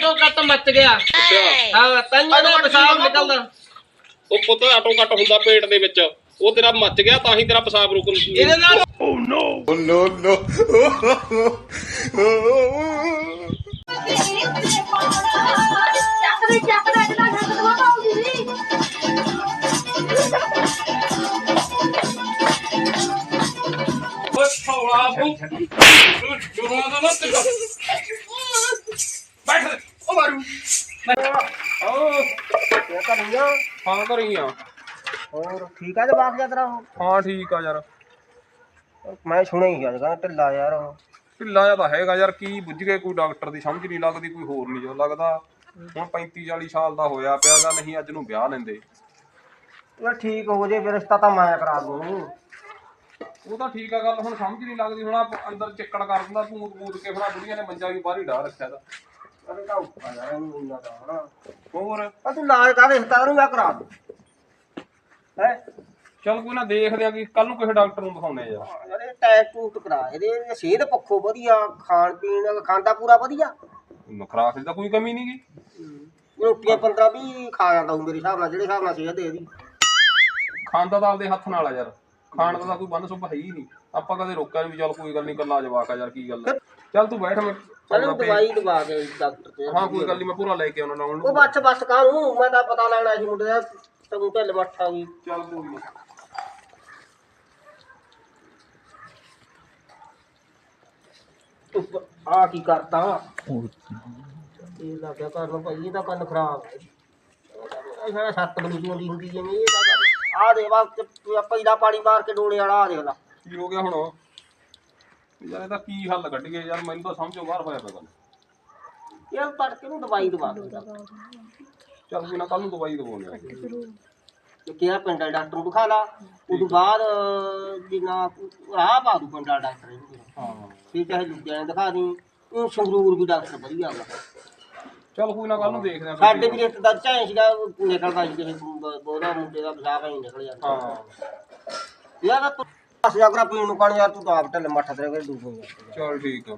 Auto ਕੱਟ ਮੱਚ ਗਿਆ। ਹਾਂ ਤੈਨੂੰ ਦਾ ਪਿਸ਼ਾਬ ਨਿਕਲਦਾ। ਉਹ ਪੁੱਤ ਆਟੋ ਕੱਟ ਹੁੰਦਾ ਪੇਟ ਦੇ ਵਿੱਚ। ਉਹ ਤੇਰਾ ਮੱਚ ਗਿਆ ਤਾਂ ਹੀ ਤੇਰਾ ਪਿਸ਼ਾਬ ਰੁਕ ਇਹਦੇ ਨਾਲ ਬੂ ਜੁਰਮਾ ਦਾ ਨਾ ਤੇ ਬੈਠ। ਉਹ ਮਾਰੂ। ਓ ਇਹ ਤਾਂ ਨਹੀਂ ਆ ਹਾਂ ਕਰੀ ਆ ਹੋਰ ਠੀਕ ਆ ਜਵਾਕ ਜਤਰਾ ਹਾਂ ਠੀਕ ਆ ਯਾਰ। ਮੈਂ ਸੁਣਿਆ ਹੀ ਅੱਜ ਕਹਿੰਦਾ ਢਿੱਲਾ ਯਾਰ ਉਹ। ਢਿੱਲਾ ਜਿਹਾ ਤਾਂ ਹੈਗਾ ਯਾਰ ਕੀ ਬੁੱਝ ਗਏ ਕੋਈ ਡਾਕਟਰ ਦੀ ਸਮਝ ਨਹੀਂ ਲੱਗਦੀ ਕੋਈ ਹੋਰ ਨਹੀਂ ਜੋ ਲੱਗਦਾ। ਹੁਣ 35 40 ਸਾਲ ਦਾ ਹੋਇਆ ਪਿਆਗਾ ਨਹੀਂ ਅੱਜ ਨੂੰ ਵਿਆਹ ਲੈਂਦੇ। ਠੀਕ ਹੋ ਜੇ ਫਿਰ ਰਿਸ਼ਤਾ ਤਾਂ ਮੈਂ ਕਰਾ ਦੂੰ। ਉਹ ਤਾਂ ਠੀਕ ਆ ਗੱਲ ਹੁਣ ਸਮਝ ਨਹੀਂ ਲੱਗਦੀ ਹੁਣ ਅੰਦਰ ਚਿੱਕੜ ਕਰ ਦਿੰਦਾ ਭੂਤ ਭੂਤ ਕੇ ਫਿਰ ਆਹ ਬੁੜੀਆਂ ਨੇ ਮੰਜਾ ਵੀ ਬਾਹਰ ਹੀ ਢਾ ਰੱਖਿਆ ਦਾ ਅਰੇ ਤਾਂ ਉੱਪਰ ਯਾਰ ਇਹਨੂੰ ਇੰਨਾ ਤਾਂ ਹਨਾ ਹੋਰ? ਆ ਤੂੰ ਲਾਜ ਕਰ ਰਿਸ਼ਤਾ ਨੂੰ ਮੈਂ ਕਰਾ ਦੂੰ। ਹੈ? ਚਲ ਕੋਈ ਨਾ ਦੇਖਦੇ ਆ ਕਿ ਕੱਲ ਨੂੰ ਕਿਸੇ ਡਾਕਟਰ ਨੂੰ ਦਿਖਾਉਣੇ ਯਾਰ ਯਾਰ ਇਹ ਟੈਸਟ ਟੂਟ ਕਰਾ ਇਹਦੇ ਸਿਹਤ ਪੱਖੋਂ ਵਧੀਆ ਖਾਣ ਪੀਣ ਖਾਂਦਾ ਪੂਰਾ ਵਧੀਆ। ਖਰਾਕ ਦੀ ਤਾਂ ਕੋਈ ਕਮੀ ਨਹੀਂ ਗੀ। ਰੋਟੀਆਂ 15 20 ਖਾ ਜਾਂਦਾ ਹੂੰ ਮੇਰੇ ਹਿਸਾਬ ਨਾਲ ਜਿਹੜੇ ਹਿਸਾਬ ਨਾਲ ਸਿਹਤ ਦੇ ਇਹਦੀ ਖਾਂਦਾ ਤਾਂ ਆਪਦੇ ਹੱਥ ਨਾਲ ਆ ਯਾਰ। ਖਾਣ ਦਾ ਤਾਂ ਕੋਈ ਬੰਦ ਸੁਭ ਹੈ ਹੀ ਨਹੀਂ ਆਪਾਂ ਕਦੇ ਰੋਕਿਆ ਨੀ ਵੀ ਚੱਲ ਕੋਈ ਗੱਲ ਨਹੀਂ ਕੱਲਾ ਜਵਾਕ ਆ ਯਾਰ ਕੀ ਗੱਲ ਆ। ਚੱਲ ਤੂੰ ਬੈਠ ਮੈਂ ਚਲੋ ਦਵਾਈ ਦਵਾ ਕੇ ਡਾਕਟਰ ਤੇ। ਹਾਂ ਕੋਈ ਗੱਲ ਨਹੀਂ ਮੈਂ ਪੂਰਾ ਲੈ ਕੇ ਆਉਣਾ ਨਾਲ ਉਹ ਬੱਸ ਬੱਸ ਕਾਹਨੂੰ ਮੈਂ ਤਾਂ ਪਤਾ ਲੈਣਾ ਸੀ ਮੁੰਡੇ ਦਾ ਤੂੰ ਢਿੱਲ ਮੱਠਾ ਗਈ। ਚੱਲ ਕੋਈ ਨੀ। ਆ ਕੀ ਕਰਤਾ? ਇਹ ਲੱਗਿਆ ਕਰਨ ਭਾਈ ਇਹਦਾ ਕੰਨ ਖਰਾਬ ਹੈ ਇਹ ਸਾਰਾ ਸੱਤ ਬਣੀ ਹੁੰਦੀ ਹੁੰਦੀ ਜਿਵੇਂ ਇਹ ਆ ਦੇ ਵਾ ਪਹਿਲਾ ਪਾਣੀ ਮਾਰ ਕੇ ਡੋਲੇ ਵਾਲਾ ਆ ਦੇਖ ਲਾ। ਕੀ ਹੋ ਗਿਆ ਹੁਣ ਯਾਰ ਇਹਦਾ ਕੀ ਹੱਲ ਕੱਢੀਏ? ਯਾਰ ਮੈਨੂੰ ਤਾਂ ਸਮਝੋ ਬਾਹਰ ਹੋਇਆ ਪਿਆ ਗੱਲ ਯਾਰ ਤੜਕੇ ਨੂੰ ਦਵਾਈ ਦਵਾ ਦੇ। ਚੱਲ ਕੋਈ ਨਾ ਕੱਲ ਨੂੰ ਦਵਾਈ ਦਵਾਉਣੇ ਆ। ਤੇ ਕਿਹਾ ਪਿੰਡ ਡਾਕਟਰ ਨੂੰ ਦਿਖਾ ਲਾ। ਉਦੋਂ ਬਾਅਦ ਜਿੰਨਾ ਆ ਪਾ ਦੂ ਪਿੰਡ ਡਾਕਟਰ ਇਹਨੂੰ ਹਾਂ। ਫਿਰ ਚਾਹੇ ਲੁਧਿਆਣੇ ਦਿਖਾ ਦੀ ਉਹ ਸੰਗਰੂਰ ਵੀ ਡਾਕਟਰ ਵਧੀਆ ਗਾ ਚੱਲ ਕੋਈ ਨਾ ਕੱਲ ਨੂੰ ਦੇਖਦੇ ਆ ਸਾਡੇ ਵੀ ਰਿਸ਼ਤੇਦਾਰ ਚਾਹੇ ਸੀਗਾ ਨਿਕਲਦਾ ਸੀ ਕਿਸੇ ਬੋਦਾ ਮੁੰਡੇ ਦਾ ਪਿਸ਼ਾਬ ਹੀ ਨਿਕਲ ਜਾਂਦਾ ਹਾਂ। ਯਾਰ ਦੱਸ ਜਾ ਕਰ ਪੀਣ ਨੂੰ ਕਣ ਯਾਰ ਤੂੰ ਤਾਂ ਆਪ ਢਿੱਲ ਮੱਠ ਤੇਰੇ ਕੋਲ ਹੋ ਗਿਆ। ਚੱਲ ਠੀਕ ਆ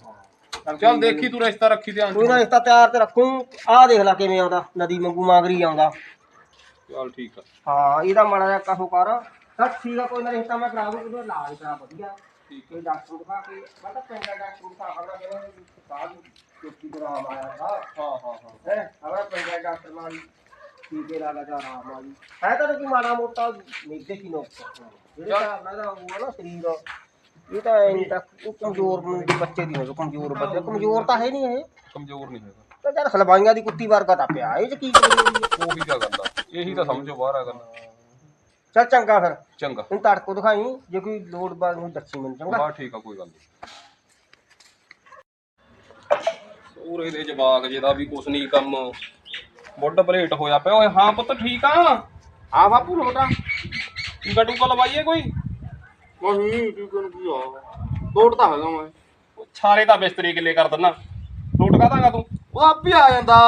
ਚੱਲ ਦੇਖੀ ਤੂੰ ਰਿਸ਼ਤਾ ਰੱਖੀ ਧਿਆਨ ਕੋਈ ਨਾ ਰਿਸ਼ਤਾ ਤਿਆਰ ਤੇ ਰੱਖੂ। ਆਹ ਦੇਖ ਲੈ ਕਿਵੇਂ ਆਉਂਦਾ ਨਦੀ ਵਾਂਗੂ ਮਾਗਰੀ ਆਉਂਦਾ। ਚੱਲ ਠੀਕ ਆ। ਹਾਂ ਇਹਦਾ ਮਾੜਾ ਜਿਹਾ ਕਹੋ ਕਰ। ਤਾਂ ਠੀਕ ਆ ਕੋਈ ਨਾ ਰਿਸ਼ਤਾ ਮੈਂ ਕਰਾ ਦੂੰ ਉਹਦਾ ਇਲਾਜ ਕਰਾ ਵਧੀਆ। ਠੀਕ ਡਾਕਟਰ ਦਿਖਾ ਕੇ ਮੈਂ ਤਾਂ ਪਿੰਡ ਦਾ ਡਾਕਟਰ ਦਿਖਾ ਕਰਦਾ ਜਿਹੜਾ ਸਾਹ ਚੁੱਕੀ ਆਇਆ ਹਾਂ ਹਾਂ ਹਾਂ। ਹਾਂ ਹਮਾਰਾ ਪਿੰਡ ਦਾ ਡਾਕਟਰ ਨਾਲ। ਟੀਕੇ ਲਾ ਲਗਾ ਆਰਾਮ ਆ ਜੀ। ਹੈ ਤਾਂ ਕੋਈ ਮਾੜਾ ਮੋਟਾ ਮੇਦੇ ਕੀ ਨੋਕ। ਜਿਹੜਾ ਹਿਸਾਬ ਨਾਲ ਇਹਦਾ ਉਹ ਆ ਨਾ ਸਰੀਰ। ਇਹ ਤਾਂ ਐਂ ਤਾਂ ਉਹ ਕਮਜ਼ੋਰ ਬੰਦੇ ਬੱਚੇ ਦੀ ਹੋਵੇ ਕਮਜ਼ੋਰ ਬੱਚੇ। ਕਮਜ਼ੋਰ ਤਾਂ ਹੈ ਨਹੀਂ ਇਹ। ਕਮਜ਼ੋਰ ਨਹੀਂ ਹੈਗਾ। ਤਾਂ ਯਾਰ ਹਲਵਾਈਆਂ ਦੀ ਕੁੱਤੀ ਵਰਗਾ ਤਾਂ ਪਿਆ ਇਹ ਚ ਕੀ ਕਰੀਏ ਉਹੀ ਤਾਂ ਆ। ਇਹੀ ਤਾਂ ਸਮਝੋ ਬਾਹਰ ਆ ਗੱਲ। ਚੱਲ ਚੰਗਾ ਫਿਰ। ਚੰਗਾ। ਹੁਣ ਤੜਕੋ ਦਿਖਾਈ ਜੇ ਕੋਈ ਲੋੜ ਬਾਅਦ ਨੂੰ ਦੱਸੀ ਮੈਨੂੰ ਚੰਗਾ। ਬਾ ਠੀਕ ਆ ਕੋਈ ਗੱਲ ਨਹੀਂ। ਸੂਰੇ ਦੇ ਜਵਾਕ ਜਿਹਦਾ ਵੀ ਕੁਛ ਨਹੀਂ ਕੰਮ। ਬੁੱਢ ਬਲੇਟ ਹੋਇਆ ਪਿਆ। ਓਏ ਹਾਂ ਪੁੱਤ ਠੀਕ ਆ? ਆ ਬਾਪੂ ਲੋਟਾ ਗੱਡੂ ਕੋ ਲਵਾਈਏ ਕੋਈ? ਨਹੀਂ ਕਰਨ ਕੀ ਆ? ਲੋਟ ਤਾਂ ਹੈਗਾ ਮੈਂ ਉਹ ਛਾਰੇ ਦਾ ਬਿਸਤਰੀ ਕਿੱਲੇ ਕਰ ਦਿੰਨਾ ਲੋਟ ਕਾ ਦਾਂਗਾ ਤੂੰ? ਉਹ ਆਪੇ ਆ ਜਾਂਦਾ।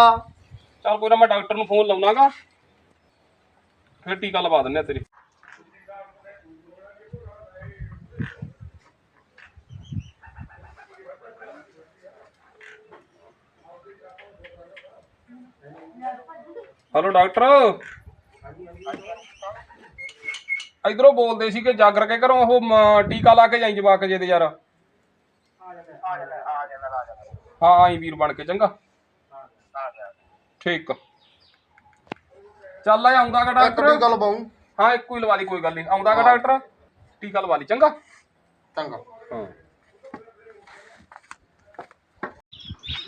ਚੱਲ ਕੋਈ ਨਾ ਮੈਂ ਡਾਕਟਰ ਨੂੰ ਫੋਨ ਲਾਉਣਾਗਾ ਫਿਰ ਟੀਕਾ ਲਵਾ ਦਿੰਨੇ ਆ ਤੇਰੀ। Hello doctor. ਇਧਰੋਂ ਬੋਲਦੇ ਸੀ ਕਿ ਜਾਗਰ ਕੇ ਘਰੋਂ ਉਹ ਟੀਕਾ ਲਾ ਕੇ ਜਾਈ ਜਵਾਕ ਜੇ ਦੇ ਯਾਰ। ਹਾਂ ਆਈ ਵੀਰ ਬਣ ਕੇ ਚੰਗਾ। ਠੀਕ। ਆ। ਚੱਲ ਆ ਆਉਂਦਾਗਾ ਇੱਕ ਡਾਕਟਰ। ਦੀ ਗੱਲ ਪਾਉਂ ਹਾਂ ਇੱਕੋ ਹੀ ਲਵਾ ਲਈ ਕੋਈ ਗੱਲ ਨਹੀਂ। ਆਉਂਦਾਗਾ ਡਾਕਟਰ। ਟੀਕਾ ਲਵਾ ਲਈ ਚੰਗਾ। ਚੰਗਾ। ਹਾਂ।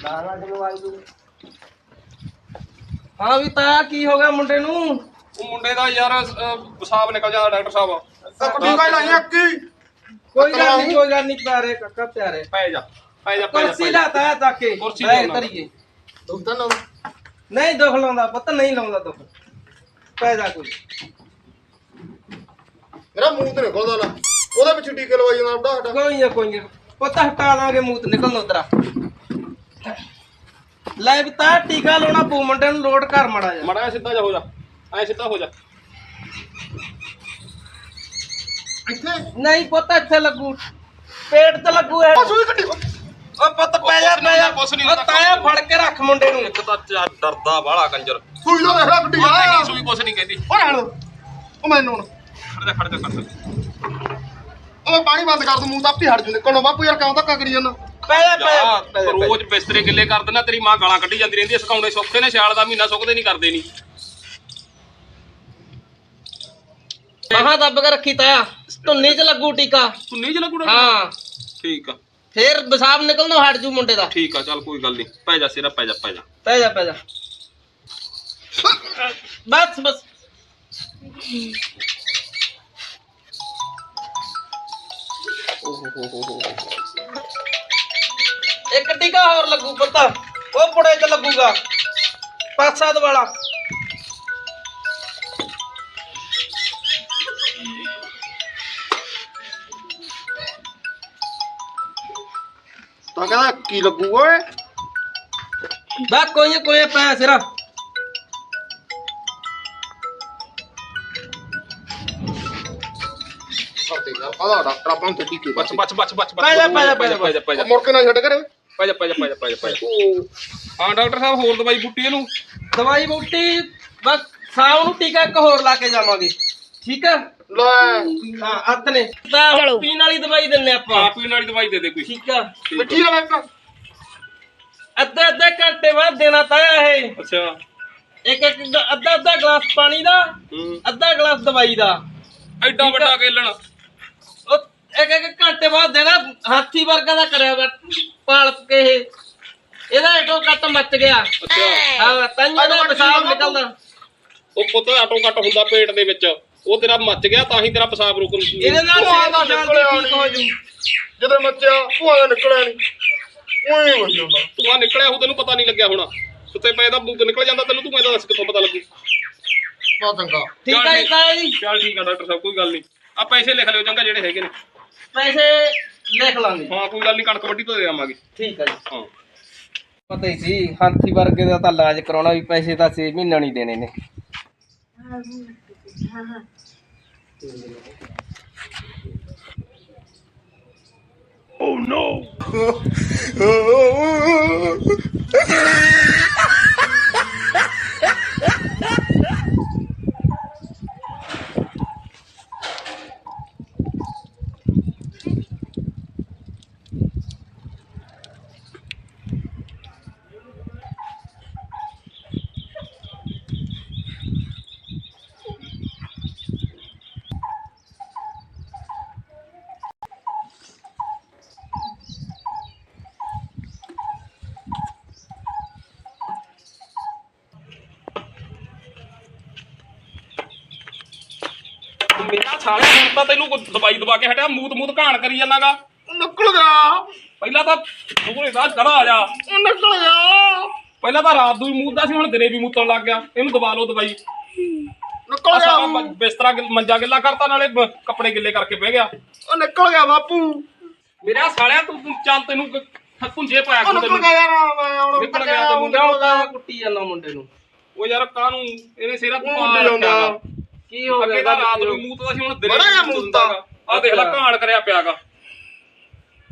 ਲਾਣਾ ਜਿਹਨੂੰ ਆਈ ਤੂੰ ਹਾਂ ਵੀ ਤਾਇਆ ਕੀ ਹੋ ਗਿਆ ਮੁੰਡੇ ਨੂੰ? ਉਹ ਮੁੰਡੇ ਦਾ ਯਾਰ ਅਹ, ਪਿਸ਼ਾਬ ਨਿਕਲ ਜਾਂਦਾ ਡਾਕਟਰ ਸਾਹਿਬ। ਇੱਕ ਟੀਕਾ ਲਾਈਆਂ ਕੀ? ਕੋਈ ਗੱਲ ਨਹੀਂ ਕੋਈ ਗੱਲ ਨਹੀਂ ਪਿਆਰੇ ਕੱਕਾ ਪਿਆਰੇ। ਪੈ ਜਾ ਪੈ ਜਾ ਪੈ ਜਾ, ਕੁਰਸੀ ਪੈ ਜਾ। ਲਾ ਤਾਇਆ ਤਾਂ ਕੇ ਕੁਰਸੀ ਬਹਿ ਲਿਆਉਣਾ। ਧਰੀਏ। ਦੁੱਧ ਨਾ ਨਹੀਂ ਦੁੱਖ ਲਾਉਂਦਾ ਪੁੱਤ ਨਹੀਂ ਲਾਉਂਦਾ ਦੁੱਖ। ਪੈ ਜਾ ਕੋਈ। ਮੇਰਾ ਮੂੰਹ ਤੇ ਨਿਕਲਦਾ ਨਾ। ਉਹਦੇ ਪਿੱਛੇ ਟੀਕੇ ਲਵਾਈ ਜਾਂਦਾ ਹਟਾ ਕੋਈ ਨਾ ਕੋਈ ਨਾ। ਪੁੱਤ ਹਟਾ ਦਾਂਗੇ ਮੂਤ ਨਿਕਲ ਉਧਰਾ ਲੈ ਵੀ ਤਾਇਆ ਟੀਕਾ ਲਾਉਣਾ ਪੂ ਮੁੰਡੇ ਨੂੰ ਲੋਡ ਕਰ ਮੜਾ ਜਾ ਮੜਾ ਜਿਹਾ ਸਿੱਧਾ ਜਾ ਹੋ ਜਾ। ਐ ਸਿੱਧਾ ਹੋ ਜਾ। ਇੱਥੇ? ਨਹੀਂ ਪੁੱਤ ਇੱਥੇ ਲੱਗੂ। ਪੇਟ ਤੇ ਲੱਗੂ ਇਹ। ਸੂਈ ਕੱਢੀ। ਓ ਪੁੱਤ ਪੈ ਜਾ ਪੈ ਜਾ। ਕੁਛ ਨੀ ਓ ਹੁੰਦਾ। ਤਾਇਆ ਫੜ ਕੇ ਰੱਖ ਮੁੰਡੇ ਨੂੰ। ਇੱਕ ਤਾਂ ਚਾ ਡਰਦਾ ਬਾਹਲਾ ਕੰਜਰ। ਸੂਈ ਦਾ ਦੇਖ ਲੈ ਗੱਡੀ। ਉਹ ਨਹੀਂ ਸੂਈ ਕੁਛ ਨਹੀਂ ਕਹਿੰਦੀ। ਓ ਰਹਿਣ ਦੋ। ਉਹ ਮੈਨੂੰ ਹੁਣ। ਖੜ ਜਾ ਖੜ ਜਾ ਖੜ ਜਾ। ਉਹ ਮੈਂ ਪਾਣੀ ਬੰਦ ਕਰ ਦੂੰ ਮੂੰਹ ਤਾਂ ਆਪੇ ਹਟ ਜੂ। ਨਿਕਲਣਾ ਬਾਪੂ ਯਾਰ ਕਿਉਂ ਧੱਕਾ ਕਰੀ ਜਾਂਦਾ? ਪੈ ਜਾ ਪੈ ਜਾ। ਜਾ ਪੈ ਜਾ, ਪੈ ਜਾ। ਰੋਜ਼ ਬਿਸਤਰੇ ਗਿੱਲੇ ਕਰ ਦਿੰਦਾ ਤੇਰੀ ਮਾਂ ਗਾਲਾਂ ਕੱਢੀ ਜਾਂਦੀ ਰਹਿੰਦੀ ਐ ਸਕਾਉਣੇ ਸੌਖੇ ਨੇ ਸਿਆਲ ਦਾ ਮਹੀਨਾ ਸੁੱਕਦੇ ਨਹੀਂ ਕਰਦੇ ਨਹੀਂ ਮਹਾ ਦੱਬ ਕੇ ਰੱਖੀ ਤਾਇਆ ਧੁੰਨੀ ਚ ਲੱਗੂ ਟੀਕਾ। ਤੂੰ ਨਹੀਂ ਚ ਲੱਗੂੜਾ ਹਾਂ। ਠੀਕ ਆ। ਫੇਰ ਬਿਸਾਬ ਨਿਕਲਣੋਂ ਹਟ ਜੂ ਮੁੰਡੇ ਦਾ। ਠੀਕ ਆ ਚੱਲ ਕੋਈ ਗੱਲ ਨਹੀਂ ਪੈ ਜਾ ਸਿਰਾ ਪੈ ਜਾ ਪੈ ਜਾ। ਪੈ ਜਾ ਪੈ ਜਾ। ਬਸ ਬਸ। ਇੱਕ ਟੀਕਾ ਹੋਰ ਲੱਗੂ ਪੁੱਤ। ਉਹ ਪੁੜੇ ਚ ਲੱਗੂਗਾ। ਪਾਸਾ ਦਵਾਲਾ ਤਾਂ ਕਹਿੰਦਾ ਕੀ ਲੱਗੂ ਓਏ? ਬਾ ਕੋਈ ਕੋਈ ਪੈ ਸਿਰਾ। ਕਰਦੇ ਯਾਰ ਕਾਹਦਾ ਡਾਕਟਰ ਆਪਾਂ ਨੂੰ ਤੇ ਟੀਕੇ ਬੱਚ ਬੱਚ ਬੱਚ ਬੱਚ ਪੈ ਜਾ, ਪੈ ਜਾ, ਪੈ ਜਾ, ਪੈ ਜਾ ਪੈ ਜਾ। ਮੁੜ ਕੇ ਨਾ ਛੱਡ ਕਰੇ ਪੈ ਜਾ ਪੈ ਜਾ ਪੈ ਜਾ ਪੈ ਜਾ ਪੈ ਜਾ। ਹਾਂ ਡਾਕਟਰ ਸਾਹਿਬ ਹੋਰ ਦਵਾਈ ਬੁੱਟੀ ਇਹਨੂੰ? ਦਵਾਈ ਬੂਟੀ ਬਸ ਸ਼ਾਮ ਨੂੰ ਟੀਕਾ ਇੱਕ ਹੋਰ ਲਾ ਕੇ ਜਾਵਾਂਗੇ। ਠੀਕ ਆ? ਲੈ। ਹਾਂ ਹੱਥ ਨੇ। ਤਾਂ ਹੁਣ ਪੀਣ ਵਾਲੀ ਦਵਾਈ ਦਿੰਨੇ ਆਪਾਂ। ਆਪ ਪੀਣ ਵਾਲੀ ਦਵਾਈ ਦੇ ਦੇ ਕੋਈ। ਠੀਕ ਆ? ਮਿੱਠੀ ਵਾਲਾ ਇੱਕ। ਅੱਧੇ ਅੱਧੇ ਘੰਟੇ ਬਾਅਦ ਦੇਣਾ ਤਾਇਆ ਇਹ। ਅੱਛਾ। ਇੱਕ ਇੱਕ ਗ- ਅੱਧਾ ਅੱਧਾ ਗਲਾਸ ਪਾਣੀ ਦਾ ਹੂੰ। ਅੱਧਾ ਗਲਾਸ ਦਵਾਈ ਦਾ। ਐਡਾ ਵੱਡਾ ਕੇਲਣ। ਇੱਕ ਇੱਕ ਘੰਟੇ ਬਾਅਦ ਦੇਣਾ ਹਾਥੀ ਵਰਗਾ ਦਾ ਕਰਿਆ ਵਾ ਪਾਲ ਕੇ ਇਹ। ਇਹਦਾ ਇਟੋ ਕੱਟ ਮੱਚ ਗਿਆ। ਹਾਂ ਤੰਨ ਦਾ ਪਿਸ਼ਾਬ ਨਿਕਲਦਾ। ਉਹ ਪੁੱਤ ਆਟੋ ਕੱਟ ਹੁੰਦਾ ਪੇਟ ਦੇ ਵਿੱਚ। ਉਹ ਤੇਰਾ ਮੱਚ ਗਿਆ ਤਾਂ ਹੀ ਤੇਰਾ ਪਿਸ਼ਾਬ ਰੁਕ ਇਹਦੇ ਨਾਲ ਦਾ ਸਿਹਤ ਨਿਕਲਿਆ ਠੀਕ ਹੋ ਜੂ ਜਦੋਂ ਮੱਚਿਆ ਧੂਆਂ ਦਾ ਨਿਕਲਿਆ ਨਹੀਂ। ਓਏ ਹੋਈ ਜਾਂਦਾ ਧੂਆਂ ਨਿਕਲਿਆ ਉਹ ਤੈਨੂੰ ਪਤਾ ਨਹੀਂ ਲੱਗਿਆ ਹੋਣਾ। ਸੁੱਤੇ ਪਏ ਦਾ ਬੂਤ ਨਿਕਲ ਜਾਂਦਾ ਤੈਨੂੰ ਧੂਆਂ ਦਾ ਦੱਸ ਕਿੱਥੋਂ ਪਤਾ ਲੱਗੂ। ਬਹੁਤ ਚੰਗਾ। ਠੀਕ ਹੈ ਜੀ। ਚੱਲ ਠੀਕ ਆ ਡਾਕਟਰ ਸਾਹਿਬ ਕੋਈ ਗੱਲ ਨਹੀਂ। ਆ ਪੈਸੇ ਲਿਖ ਲਿਓ ਚੰਗਾ ਜਿਹੜੇ ਹੈਗੇ ਨੇ। ਪੈਸੇ ਲਿਖ ਲਾਂਗੇ। ਹਾਂ ਕੋਈ ਗੱਲ ਨਹੀਂ ਕਣਕ ਵੱਢੀ ਤੋਂ ਦੇ ਆਵਾਂਗੇ। ਠੀਕ ਹੈ ਜੀ। ਹਾਂ। ਪਤਾ ਹੀ ਸੀ ਹਾਥੀ ਵਰਗੇ ਦਾ ਤਾਂ ਇਲਾਜ ਕਰਾਉਣਾ ਵੀ ਪੈਸੇ ਤਾਂ 6 ਮਹੀਨੇ ਨਹੀਂ ਦੇਣੇ ਨੇ। ਮੇਰਾ ਸਾਲਿਆ ਹੁਣ ਤਾਂ ਤੈਨੂੰ ਕੋਈ ਦਵਾਈ ਦਵਾ ਕੇ ਹਟਿਆ ਮੂਤ ਮੂਤ ਘਾਣ ਕਰੀ ਜਾਣਾਗਾ ਨਿਕਲ ਗਿਆ। ਪਹਿਲਾਂ ਤਾਂ ਦੂਰੇ ਦਾ ਖੜਾ ਆ ਜਾ। ਉਹ ਨਿਕਲ ਗਿਆ। ਪਹਿਲਾਂ ਤਾਂ ਰਾਤ ਨੂੰ ਹੀ ਮੂਤਦਾ ਸੀ ਹੁਣ ਦਿਨੇ ਵੀ ਮੂਤਣ ਲੱਗ ਗਿਆ। ਇਹਨੂੰ ਦਵਾ ਲਓ ਦਵਾਈ। ਨਿਕਲ ਆਹ ਗਿਆ। ਸਾਰਾ ਬ- ਬਿਸਤਰਾ ਗਿੱਲ- ਮੰਜਾ ਗਿੱਲਾ ਕਰਤਾ ਨਾਲੇ ਬ- ਕੱਪੜੇ ਗਿੱਲੇ ਕਰਕੇ ਬਹਿ ਗਿਆ। ਉਹ ਨਿਕਲ ਗਿਆ ਬਾਪੂ। ਮੇਰਾ ਸਾਲਿਆ ਤੂੰ ਤੂੰ ਚੱਲ ਤੈਨੂੰ ਪੁੰਜੇ ਪਾਇਆ ਉਹ ਕਰੂ ਨਿਕਲ ਤੈਨੂੰ। ਗਿਆ ਯਾਰ ਮੈਂ ਹੁਣ ਨਿਕਲ ਗਿਆ ਤੈਨੂੰ। ਮੁੰਡਾ ਉਹਦਾ। ਕੁੱਟੀ ਜਾਂਦਾ ਮੁੰਡੇ ਨੂੰ। ਉਹ ਯਾਰ ਕਾਹਨੂੰ? ਇਹਨੇ ਸਿਰਾ ਤੂੰ ਉਹ ਪਾ ਮੁੰਡੇ ਰੱਖਿਆ ਆਉਂਦਾ। ਕੀ ਹੋ ਅੱਗੇ ਗਿਆ ਤਾਂ ਰਾਤ ਨੂੰ ਮੂਤਦਾ ਸੀ ਹੁਣ ਦਿਨੇ ਬੜਾ ਜਿਹਾ ਮੂਤਦਾ। ਆ ਦੇਖ ਲੈ ਘਾਣ ਕਰਿਆ ਪਿਆਗਾ।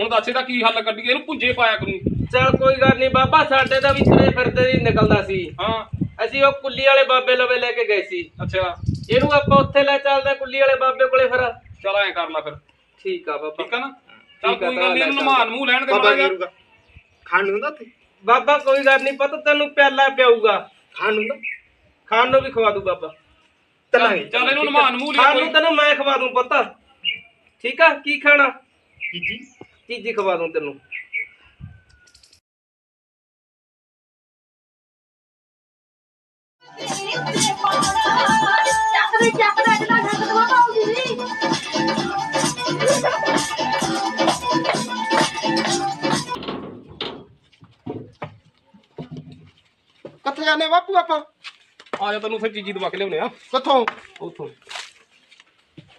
ਹੁਣ ਦੱਸ ਇਹਦਾ ਕੀ ਹੱਲ ਕੱਢੀਏ ਇਹਨੂੰ ਪੁੰਜੇ ਪਾਇਆ ਕਰੂੰ। ਚਲ ਕੋਈ ਗੱਲ ਨਹੀਂ ਬਾਬਾ ਸਾਡੇ ਦਾ ਵੀ ਤੁਰੇ ਫਿਰਦੇ ਹੀ ਨਿਕਲਦਾ ਸੀ। ਹਾਂ। ਅਸੀਂ ਉਹ ਕੁੱਲੀ ਵਾਲੇ ਬਾਬੇ ਲਵੇ ਲੈ ਕੇ ਗਏ ਸੀ। ਅੱਛਾ। ਇਹਨੂੰ ਆਪਾਂ ਉੱਥੇ ਲੈ ਚੱਲਦੇ ਹਾਂ ਕੁੱਲੀ ਵਾਲੇ ਬਾਬੇ ਕੋਲੇ ਫਿਰ। ਚਲ ਐ ਕਰ ਲੈ ਫਿਰ। ਠੀਕ ਆ ਬਾਬਾ। ਠੀਕ ਆ ਨਾ? ਚੱਲ ਠੀਕ ਆ, ਕੋਈ ਗੱਲ ਨਹੀਂ ਤਾਂ ਇਹਨੂੰ ਨਮਾਨ ਮੂੰਹ ਲੈਣ ਦੇ ਬਾਬਾ ਮਾੜਾ ਜਿਹਾ। ਜੀਰੂਗਾ ਖਾਣ ਨੂੰ ਹੁੰਦਾ ਤੇ ਬਾਬਾ ਕੋਈ ਗੱਲ ਨਹੀਂ ਪਤਾ ਤੈਨੂੰ ਪਿਆਲਾ ਪਿਆਊਗਾ। ਖਾਣ ਨੂੰ ਹੁੰਦਾ? ਖਾਣ ਨੂੰ ਵੀ ਖਵਾ ਦੂ ਬਾਬਾ। ਚੱਲਾਂਗੇ ਚੱਲ ਇਹਨੂੰ ਨਮਾਨ ਮੂੰਹ ਖਾਣ ਲਿਆ ਨੂੰ ਤੈਨੂੰ ਮੈਂ ਖਵਾ ਦੂੰ ਪੁੱਤ। ਠੀਕ ਆ? ਕੀ ਖਾਣਾ? ਜੀ ਚੀਜ਼ੀ ਖਵਾ ਦੂੰ ਤੈਨੂੰ। ਚੱਕ ਦੇ ਚੱਕ ਦੇ ਜਿਹੜਾ ਘੰਟ ਦਵਾ ਪਾਉਂਦੀ ਸੀ ਕਿੱਥੇ ਜਾਂਦੇ ਬਾਪੂ ਆਪਾਂ? ਆ ਜਾ ਤੈਨੂੰ ਫਿਰ ਚੀਜੀ ਦਵਾ ਕੇ ਲਿਆਉਨੇ ਆ। ਕਿੱਥੋਂ? ਉਥੋਂ।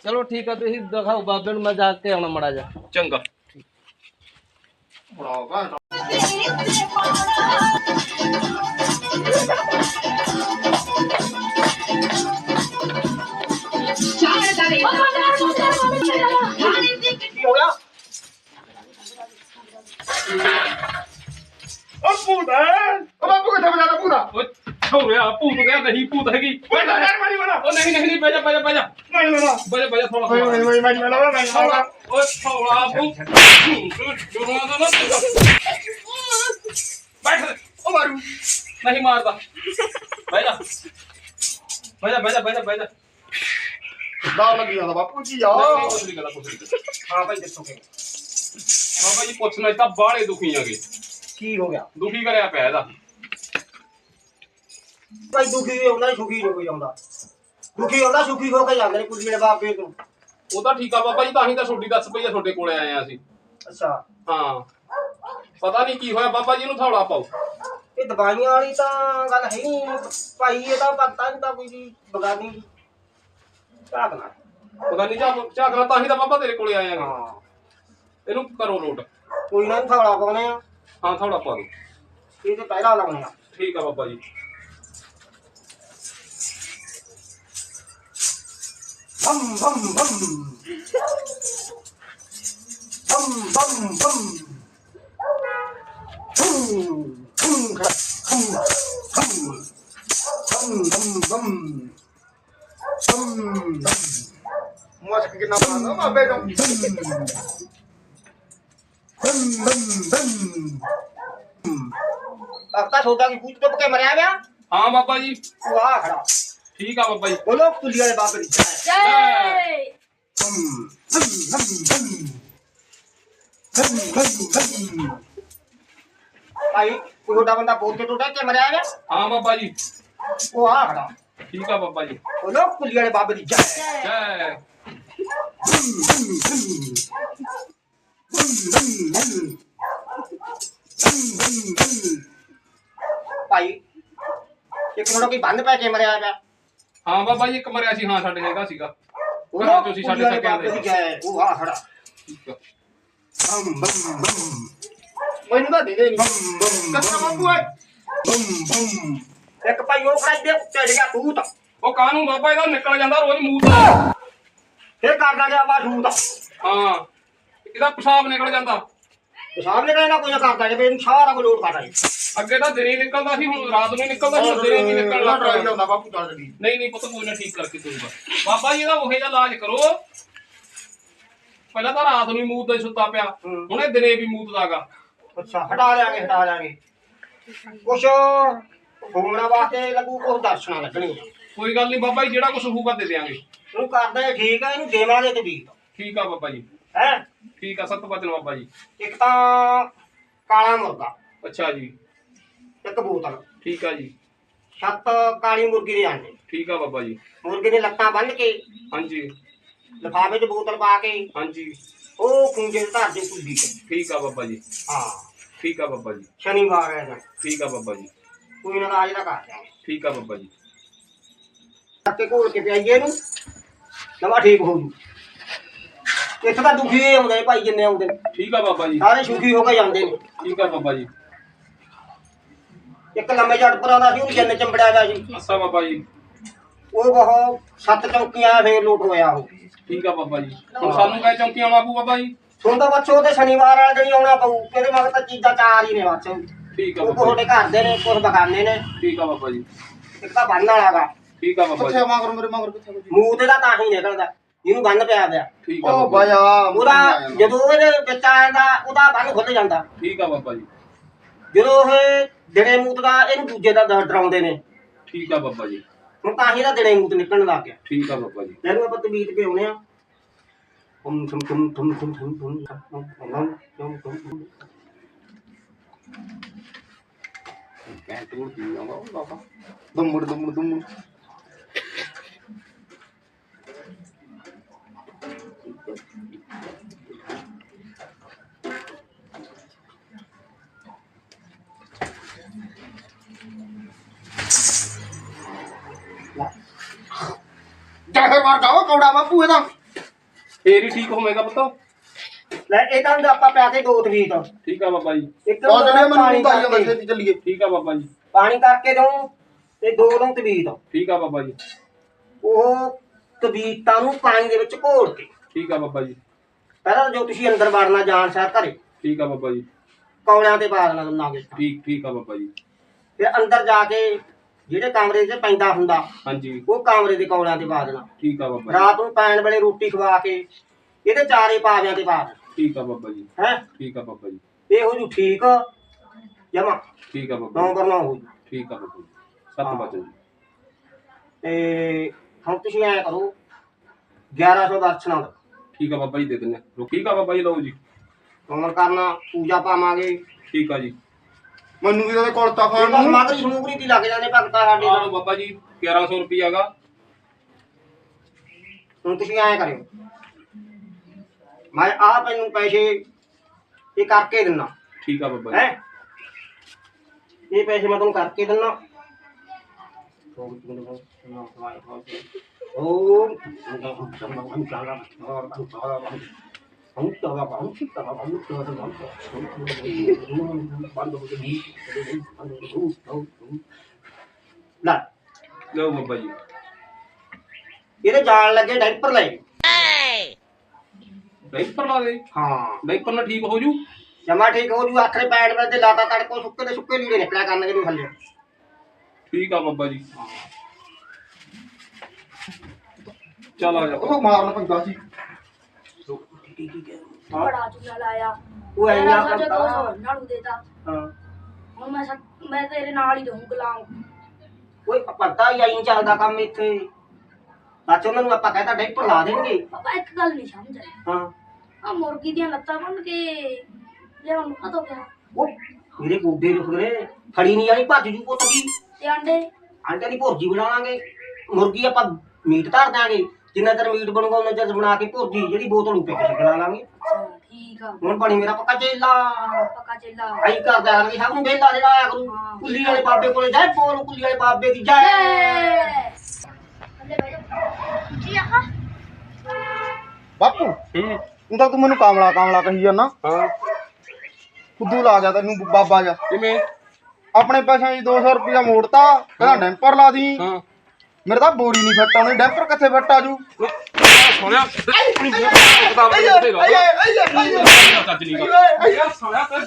ਚਲੋ ਠੀਕ ਆ ਤੁਸੀਂ ਦਿਖਾਓ ਬਾਬੇ ਨੂੰ ਮੈਂ ਜਾ ਕੇ ਆਉਣਾ ਮੜਾ ਜਾ ਚੰਗਾ। ਉਹ ਪੂਰਾ ਉਹ ਬਾਪੂ ਕਿੱਥੇ ਬਣਾ ਪੂਰਾ ਭੂਤ ਗਿਆ ਨਹੀਂ ਭੂਤ ਹੈਗੀ। ਓਏ ਯਾਰ ਮਾਰੀ ਵਾਲਾ। ਉਹ ਨਹੀਂ ਨਹੀਂ ਨਹੀਂ ਬਹਿ ਜਾ ਬਹਿ ਜਾ ਬਹਿ ਜਾ। ਮਾਰੀ ਵਾਲਾ। ਬਹਿ ਜਾ ਬਹਿ ਜਾ ਥੋੜਾ ਓਏ ਓਏ ਓਏ ਮਾਰੀ ਵਾਲਾ ਓਏ ਮਾਰੀ ਵਾਲਾ। ਓਏ ਠੌਰਾ ਭੂਤ। ਜੁਰਮਾਨਾ ਦਾ। ਨਾ ਬੈਠ ਓ ਮਾਰੂ। ਨਹੀਂ ਮਾਰਦਾ। ਬਹਿ ਜਾ। ਬਹਿ ਜਾ ਬਹਿ ਜਾ ਬਹਿ ਜਾ ਬਹਿ ਜਾ। ਦਾ ਲੱਗੀ ਜਾਂਦਾ ਬਾਪੂ ਜੀ ਆ। ਕੁਛ ਨਹੀਂ ਕਰਦਾ ਕੁਛ ਨਹੀਂ ਕਰਦਾ ਹਾਂ ਭਾਈ ਦੱਸੋ ਕਿ ਬਾਬਾ ਜੀ ਪੁੱਛਣਾ ਤਾਂ ਬਾਹਲੇ ਦੁਖੀ ਆਗੇ ਕੀ ਹੋ ਗਿਆ? ਦੁਖੀ ਕਰਿਆ ਪਿਆ ਇਹਦਾ। ਭਾਈ ਦੁਖੀ ਵੀ ਹੁੰਦਾ ਸੁਖੀ ਨਹੀਂ ਕੋਈ ਆਉਂਦਾ। ਦੁਖੀ ਹੁੰਦਾ ਸੁਖੀ ਹੋ ਕੇ ਜਾਂਦੇ ਨੇ ਕੁੜੀ ਦੇ ਬਾਪੇ ਤੋਂ। ਉਹ ਤਾਂ ਠੀਕ ਆ ਬਾਬਾ ਜੀ ਤਾਂ ਹੀ ਤਾਂ ਛੋਟੀ ਦੱਸ ਪਈ ਆ ਤੁਹਾਡੇ ਕੋਲੇ ਆਏ ਆ ਅਸੀਂ। ਅੱਛਾ। ਹਾਂ। ਪਤਾ ਨਹੀਂ ਕੀ ਹੋਇਆ ਬਾਬਾ ਜੀ ਨੂੰ ਥੌਲਾ ਪਾਓ। ਇਹ ਦਵਾਈਆਂ ਵਾਲੀ ਤਾਂ ਗੱਲ ਹੈ ਨਹੀਂ। ਭਾਈ ਇਹ ਤਾਂ ਪਤਾ ਨਹੀਂ ਤਾਂ ਕੋਈ ਵੀ ਬਗਾਨੀ ਝਾਕਣਾ ਪਤਾ ਨਹੀਂ ਝਾਕ ਝਾਕਣਾ ਤਾਂ ਹੀ ਤਾਂ ਬਾਬਾ ਤੇਰੇ ਕੋਲੇ ਆਏ ਆ। ਹਾਂ। ਇਹਨੂੰ ਕਰੋ ਲੋਟ। ਕੋਈ ਨਾ ਥਾਲਾ ਪਾਉਣੇ ਆ। ਹਾਂ ਥੌਲਾ ਪਾ ਦੋ ਇਹ ਤੇ ਪਹਿਰਾ ਲਾਉਣੇ ਆ। ਠੀਕ ਆ ਬਾਬਾ ਜੀ। 밤밤밤 밤밤밤 퉁퉁퉁퉁퉁 밤밤밤 밤밤 뭐가 생긴 나봐 너무 배정 밤밤밤 आपका छोटा कुछ तो क्या मराया हाँ बाबा जी वाह खड़ा ਠੀਕ ਆ ਬਾਬਾ ਜੀ। ਬੋਲੋ ਪੁੱਲੀਆ ਦੇ ਬਾਬੇ ਦੀ। ਜੈ। ਹਮ ਹਮ ਹਮ ਹਮ ਹਮ ਹਮ ਭਾਈ ਕੋਟਾ ਬੰਦਾ ਬੋਲ ਕੇ ਟੋਟਾ ਕੇ ਮਰਿਆ ਹੈ ਹਾਂ ਬਾਬਾ ਜੀ। ਉਹ ਆ ਖੜਾ। ਠੀਕ ਆ ਬਾਬਾ ਜੀ। ਬੋਲੋ ਪੁੱਲੀਆ ਦੇ ਬਾਬੇ ਦੀ। ਜੈ। ਜੈ। ਭਾਈ ਇੱਕ ਥੋੜਾ ਕੋਈ ਬੰਦ ਪੈ ਕੇ ਮਰਿਆ ਹੈ ਹਾਂ ਬਾਬਾ ਜੀ ਇੱਕ ਮਰਿਆ ਸੀ ਹਾਂ ਸਾਡੇ ਹੈਗਾ ਸੀਗਾ। ਘਰਾਂ ਤੁਸੀਂ ਸਾਡੇ ਸਕਿਆਂ ਦੀ ਉਹ ਆ ਖੜਾ। ਠੀਕ ਆ। ਬਮ ਬਮ ਬਮ। ਮੈਨੂੰ ਤਾਂ ਦੇ ਦੇ ਨਹੀਂ ਬਮ ਬਮ। ਕੱਟਾ ਬਾਪੂ ਓਏ। ਬਮ ਬਮ। ਇੱਕ ਭਾਈ ਉਹ ਖੜਾ ਦੇ ਚੜ ਗਿਆ ਤੂੰ ਤਾਂ ਉਹ ਕਾਹਨੂੰ ਬਾਬਾ ਇਹਦਾ ਨਿਕਲ ਜਾਂਦਾ ਰੋਜ਼ ਮੂੰਹ ਤੋਂ। ਫਿਰ ਕਰਦਾ ਗਿਆ ਬਾ ਤੂੰ ਤਾਂ ਹਾਂ ਇਹਦਾ ਪਿਸ਼ਾਬ ਨਿਕਲ ਜਾਂਦਾ। ਸਾਹਮਣੇ ਕਹਿੰਦਾ ਕੋਈ ਨਾ ਕਰਦਾ ਜੇ ਮੈਨੂੰ ਸਾਰਾ ਕੋ ਲੋਡ ਕਰਦਾ ਜੀ। ਅੱਗੇ ਤਾਂ ਦਿਨੇ ਨਿਕਲਦਾ ਸੀ ਹੁਣ ਰਾਤ ਨੂੰ ਨਿਕਲਦਾ ਸੀ ਹੁਣ ਦਿਨੇ ਵੀ ਨਿਕਲਣ ਲੱਗ ਟਰਾਈ ਲਾਉਂਦਾ ਬਾਪੂ ਜਗੀ ਨਹੀਂ ਨਹੀਂ ਪੁੱਤ ਕੋਈ ਨਾ ਠੀਕ ਕਰਕੇ ਦੂੰਗਾ ਬਾਬਾ ਜੀ ਇਹਦਾ ਉਹੇ ਜਿਹਾ ਇਲਾਜ ਕਰੋ। ਪਹਿਲਾਂ ਤਾਂ ਰਾਤ ਨੂੰ ਹੀ ਮੂਤ ਦਾ ਸੁੱਤਾ ਪਿਆ। ਹੁਣ ਇਹ ਦਿਨੇ ਵੀ ਮੂਤ ਦਾਗਾ ਅੱਛਾ ਹਟਾ ਲਿਆਂਗੇ ਹਟਾ ਲਿਆਂਗੇ। ਕੁਛ ਹੋਣਾ ਵਾਸਤੇ ਲੱਗੂ ਕੁਛ ਦਰਸ਼ਨਾ ਲੱਗਣੀ ਕੋਈ ਗੱਲ ਨਹੀਂ ਬਾਬਾ ਜੀ ਜਿਹੜਾ ਕੁਝ ਹੋਊਗਾ ਦੇ ਦੇਾਂਗੇ ਇਹਨੂੰ ਕਰਦੇ ਠੀਕ ਆ ਇਹਨੂੰ ਦੇਵਾਂਗੇ ਤੇ ਵੀ ਠੀਕ ਆ ਬਾਬਾ ਜੀ। ਹੈ? ਠੀਕ ਆ ਸਤ ਬਚਨ ਬਾਬਾ ਜੀ। ਇੱਕ ਤਾਂ ਕਾਲਾ ਮੁਰਗਾ। ਅੱਛਾ ਜੀ। ਇੱਕ ਬੋਤਲ ਠੀਕ ਆ ਜੀ। ਸੱਤ ਕਾਲੀ ਮੁਰਗੀ ਦੇ ਆਂਡੇ। ਠੀਕ ਆ ਬਾਬਾ ਜੀ। ਮੁਰਗੇ ਦੇ ਲੱਤਾਂ ਬੰਨ ਕੇ ਹਾਂਜੀ। ਲਿਫਾਫੇ 'ਚ ਬੋਤਲ ਪਾ ਕੇ ਹਾਂਜੀ। ਉਹ 'ਚ ਧਰ ਦੇ ਕੁੱਲੀ ਠੀਕ ਆ ਬਾਬਾ ਜੀ। ਹਾਂ। ਠੀਕ ਆ ਬਾਬਾ ਜੀ। ਸ਼ਨੀਵਾਰ ਹੈ ਨਾ। ਠੀਕ ਆ ਬਾਬਾ ਜੀ। ਕੋਈ ਨਾ ਅੱਜ ਦਾ ਕਰ ਦਿਆਂਗੇ ਠੀਕ ਆ ਬਾਬਾ ਜੀ। ਕਰਕੇ ਘੋਲ ਕੇ ਪਿਆਈਏ ਇਹਨੂੰ। ਨਵਾਂ ਠੀਕ ਹੋ ਜੂ। ਇੱਥੇ ਤਾਂ ਦੁਖੀ ਆਉਂਦੇ ਨੇ ਭਾਈ ਜਿੰਨੇ ਆਉਂਦੇ ਨੇ। ਠੀਕ ਆ ਬਾਬਾ ਜੀ। ਸਾਰੇ ਸੁਖੀ ਹੋ ਕੇ ਜਾਂਦੇ ਨੇ। ਠੀਕ ਆ ਬਾਬਾ ਜੀ। ਇੱਕ ਲੰਮੇ ਜੱਟਪੁਰਾ ਦਾ ਸੀ ਉਹ ਜੰਨ ਚੰਬੜਿਆ ਗਿਆ ਸੀ। ਅੱਛਾ ਬਾਬਾ ਜੀ। ਉਹ ਬਹੁਤ ਸੱਤ ਚੌਕੀਆਂ ਫੇਰ ਲੁੱਟ ਹੋਇਆ ਉਹ। ਠੀਕ ਆ ਬਾਬਾ ਜੀ। ਹੁਣ ਸਾਨੂੰ ਕਹੇ ਚੌਂਕੀਆਂ ਆਉਣਾ ਪਊ ਬਾਬਾ ਜੀ? ਹੁਣ ਤਾਂ ਬੱਚੋ ਤੇ ਸ਼ਨੀਵਾਰ ਵਾਲੇ ਦਿਨ ਹੀ ਆਉਣਾ ਪਊ ਕਿਹਦੇ ਮਗਰ ਤਾਂ ਚੀਜ਼ਾਂ ਚਾਰ ਹੀ ਨੇ ਬੱਚੋ। ਠੀਕ ਆ ਉਹ ਬਾਬਾ ਤੁਹਾਡੇ ਘਰ ਦੇ ਨੇ ਕੁਝ ਬਗਾਨੇ ਨੇ। ਜੀ ਠੀਕ ਆ ਬਾਬਾ ਜੀ। ਇੱਕ ਤਾਂ ਬੰਨ ਵਾਲਾਗਾ ਠੀਕ ਆ ਬਾਬਾ ਜੀ। ਕਿੱਥੇ ਮਗਰ ਮੇਰੇ ਮਗਰ ਕਿੱਥੇ ਕੋਈ ਮੂੰਹ ਤੇ ਦਾ ਤਾਂ ਹੀ ਨਿਕਲਦਾ ਜਿਹਨੂੰ ਬੰਨ ਪਿਆ ਪਿਆ। ਠੀਕ ਆ ਬਾਬਾ ਜੀ। ਬਾਇਆ ਉਹਦਾ ਜਦੋਂ ਇਹਦੇ ਵਿੱਚ ਆ ਜਾਂਦਾ ਉਹਦਾ ਬੰਨ ਖੁੱਲ ਜਾਂਦਾ। ਠੀਕ ਆ ਬਾਬਾ ਜੀ। ਜਦੋਂ ਇਹ ਦਿਨੇ ਮੂਤ ਦਾ ਇਹਨੂੰ ਦੂਜੇ ਦਾ ਡ- ਡਰਾਉਂਦੇ ਨੇ ਠੀਕ ਆ ਬਾਬਾ ਜੀ ਹੁਣ ਤਾਂ ਹੀ ਇਹਦਾ ਦਿਨੇ ਮੂਤ ਨਿਕਲਣ ਲੱਗ ਗਿਆ ਠੀਕ ਆ ਬਾਬਾ ਜੀ ਇਹਨੂੰ ਆਪਾਂ ਤਬੀਤ ਪਿਆਉਣੇ ਆ ਹਮ ਥਮ ਥਮ ਥਮ ਥਮ ਥਮ ਥਮ ਥਮ ਥਮ ਥਮ ਆਉਂਦਾ ਉਹ ਬਾਬਾ ਦੁੰਮੜ ਦੁੰਮੜ ਦੁੰਮੜ ਬਾਪੂ ਇਹਦਾ ਫੇਰ ਹੀ ਠੀਕ ਹੋਵੇਗਾ ਪੁੱਤ। ਲੈ ਇਹ ਤਾਂ ਹੁਣ ਆਪਾਂ ਕੇ ਦੋ ਤਬੀਤ ਠੀਕ ਆ ਬਾਬਾ ਜੀ। ਇੱਕ ਨੂੰ ਪਾਣੀ ਮੈਨੂੰ ਤਾਂ ਜਾਂਦਾ ਕਰਕੇ। ਛੇਤੀ ਚੱਲੀਏ। ਠੀਕ ਆ ਬਾਬਾ ਜੀ। ਪਾਣੀ ਕਰਕੇ ਦਊਂ ਤੇ ਦੋ ਨੂੰ ਤਬੀਤ ਠੀਕ ਆ ਬਾਬਾ ਜੀ। ਉਹ ਤਬੀਤਾਂ ਨੂੰ ਪਾਣੀ ਦੇ ਵਿੱਚ ਘੋਲ ਕੇ। ਠੀਕ ਆ ਬਾਬਾ ਜੀ। ਪਹਿਲਾਂ ਤਾਂ ਜੋ ਤੁਸੀਂ ਅੰਦਰ ਵੜਨਾ ਜਾਣ ਸਾਰ ਘਰੇ। ਠੀਕ ਆ ਬਾਬਾ ਜੀ। ਕੌਲਿਆਂ ਤੇ ਪਾ ਦੇਣਾ ਵਿੱਚ। ਠੀਕ ਠੀਕ ਆ ਬਾਬਾ ਜੀ। ਫਿਰ ਅੰਦਰ ਜਾ ਕੇ ਜਿਹੜੇ ਕਮਰੇ 'ਚ ਪੈਂਦਾ ਹੁੰਦਾ ਹਾਂਜੀ। ਉਹ ਕਮਰੇ ਦੇ ਕੌਲਿਆਂ ਤੇ ਪਾ ਦੇਣਾ ਠੀਕ ਆ ਬਾਬਾ ਜੀ। ਰਾਤ ਨੂੰ ਪੈਣ ਵੇਲੇ ਰੋਟੀ ਖਵਾ ਕੇ ਇਹਦੇ ਚਾਰੇ ਪਾਵਿਆਂ ਤੇ ਪਾ ਦੇਣਾ ਠੀਕ ਆ ਬਾਬਾ ਜੀ। ਹੈ? ਠੀਕ ਆ ਬਾਬਾ ਜੀ। ਇਹ ਹੋ ਜੂ ਠੀਕ ਜਮਾ। ਠੀਕ ਆ ਬਾਬਾ ਜੀ। ਨੰਬਰ ਨਾ ਹੋ ਜੂ ਠੀਕ ਆ ਬਾਬਾ ਜੀ। ਸੱਤ ਹਾਂ। ਬਚਨ ਜੀ ਤੇ ਹੁਣ ਤੁਸੀਂ ਐ ਕਰੋ 1100 ਦਰਸ਼ਨਾਂ ਦਾ ਠੀਕ ਆ ਬਾਬਾ ਜੀ ਦੇ ਹਾਂ। ਠੀਕ ਆ ਬਾਬਾ ਜੀ ਲਓ ਜੀ। ਕਮਰ ਕਰਨਾ ਪੂਜਾ ਪਾਵਾਂਗੇ। ਠੀਕ ਆ ਜੀ। ਮੈਨੂੰ ਵੀ ਉਹਦੇ ਕੋਲ ਤਾਂ ਇਹ ਖਾਣ ਤਾਂ ਨੂੰ। ਸਮਗਰੀ ਸਮੂਗਰੀ ਦੀ ਲੱਗ ਜਾਂਦੇ ਭਗਤਾ ਸਾਡੇ ਆਹ ਨਾਲ ਬਾਬਾ ਜੀ 1100 ਰੁਪਿਆ ਗਾ ਹੁਣ ਤੁਸੀਂ ਐ ਕਰਿਓ। ਮੈਂ ਆ ਤੈਨੂੰ ਪੈਸੇ ਇਹ ਕਰਕੇ ਦਿੰਨਾ। ਠੀਕ ਆ ਬਾਬਾ ਹੈ? ਜੀ ਇਹ ਪੈਸੇ ਮੈਂ ਤੁਹਾਨੂੰ ਕਰਕੇ ਦਿੰਨਾ। ਓ ਲੈ ਲਓ ਬਾਬਾ ਜੀ ਇਹਦੇ ਜਾਣ ਲੱਗੇ ਡਾਈਪਰ ਲੈ ਡਾਈਪਰ ਲਾ ਦੇ ਹਾਂ ਡਾਈਪਰ ਨਾਲ ਠੀਕ ਹੋ ਜੂ ਜਮਾ ਠੀਕ ਹੋ ਜੂ ਆਖਰੇ ਪੈਡ ਵਿੱਚ ਤੇ ਲਾਤਾ ਤੜਕੋ ਸੁੱਕੇ ਦੇ ਸੁੱਕੇ ਲੀੜੇ ਨਿਕਲਿਆ ਕਰਨਗੇ ਨੂੰ ਥੱਲੇ ਠੀਕ ਆ ਬਾਬਾ ਜੀ ਚਲ ਆ ਜਾ ਉਹ ਮਾਰਨ ਪੈਂਦਾ ਸੀ ਬੜਾ ਚੁੱਲਾ ਲਾਇਆ। ਉਹ ਐਂ ਮੇਰਾ ਨਾ ਸੱਚ ਕਰਦਾ। ਦੋ ਸੌ ਉਹਨਾਂ ਨੂੰ ਦੇਤਾ। ਹਾਂ। ਹੁਣ ਮੈਂ ਸੱਚ- ਮੈਂ ਤੇਰੇ ਨਾਲ ਹੀ ਰਹੂੰ ਗੁਲਾਮ। ਓਏ ਪਤਾ ਹੀ ਆਈ ਚੱਲਦਾ ਕੰਮ ਇੱਥੇ। ਅੱਛਾ ਉਹਨਾਂ ਨੂੰ ਆਪਾਂ ਕਹਿੰਦਾ ਡਾਈਪਰ ਲਾ ਦੇਣਗੇ। ਪਾਪਾ ਇੱਕ ਗੱਲ ਨਹੀਂ ਸਮਝ ਆਈ। ਹਾਂ। ਆ ਮੁਰਗੀ ਦੀਆਂ ਲੱਤਾਂ ਬੰਨ ਕੇ ਲਿਆਉਣ ਨੂੰ ਕਦੋਂ ਗਿਆ? ਉਹ ਮੇਰੇ ਗੋਡੇ ਦੁਖ ਰਹੇ ਫੜੀ ਨਹੀਂ ਜਾਣੀ ਭੱਜ ਜੂ ਪੁੱਤ ਕੀ? ਤੇ ਆਂਡੇ? ਆਂਟੇ ਦੀ ਭੁਰਜੀ ਬਣਾਵਾਂਗੇ। ਮੁਰਗੀ ਆਪਾਂ ਮੀਟ ਧਰ ਦਾਂਗੇ ਜਿੰਨਾ ਚਿਰ ਮੀਟ ਬਣੂਗਾ ਉਹਨਾਂ ਚਿਰ ਬਣਾ ਕੇ ਭੁਰਜੀ ਜਿਹੜੀ ਬੋਤਲ ਉੱਪਰ ਕੇ ਬਣਾ ਲਾਂਗੇ। ਠੀਕ ਆ। ਹੁਣ ਬਣੀ ਮੇਰਾ ਪੱਕਾ ਚੇਲਾ। ਪੱਕਾ ਚੇਲਾ। ਆਈ ਕਰਦਾ ਹਾਂ ਸਭ ਨੂੰ ਵੇਲਾ ਜਿਹੜਾ ਆਇਆ ਕਰੂ। ਕੁੱਲੀ ਵਾਲੇ ਬਾਬੇ ਕੋਲੇ ਜਾਏ ਬੋਲ ਕੁੱਲੀ ਵਾਲੇ ਬਾਬੇ ਦੀ ਜੈ। ਆਹ। ਬਾਪੂ ਹੂੰ। ਤੂੰ ਤਾਂ ਤੂੰ ਮੈਨੂੰ ਕਾਮਲਾ ਕਾਮਲਾ ਕਹੀ ਜਾਂਦਾ। ਹਾਂ। ਫੁੱਦੂ ਲਾ ਗਿਆ ਤੈਨੂੰ ਬਾਬਾ ਜਾ। ਕਿਵੇਂ? ਆਪਣੇ ਪੈਸਿਆਂ 'ਚ 200 ਰੁਪਇਆ ਮੋੜਤਾ ਕਹਿੰਦਾ ਡੈਂਪਰ ਲਾ ਦੀ। ਹਾਂ। ਮੇਰੇ ਤਾਂ ਬੋਰੀ ਨਹੀਂ ਫਿੱਟ ਆਉਣੀ ਡੈਂਪਰ ਕਿੱਥੇ ਫਿੱਟ ਆ ਜੂ ਸੋਹਣਿਆ ਕਿਤਾਬ ਦੇ ਉੱਤੇ ਲਾ ਚੱਜ ਨਹੀਂ ਗਾ ਯਾਰ ਸੋਹਣਿਆ ਤੇ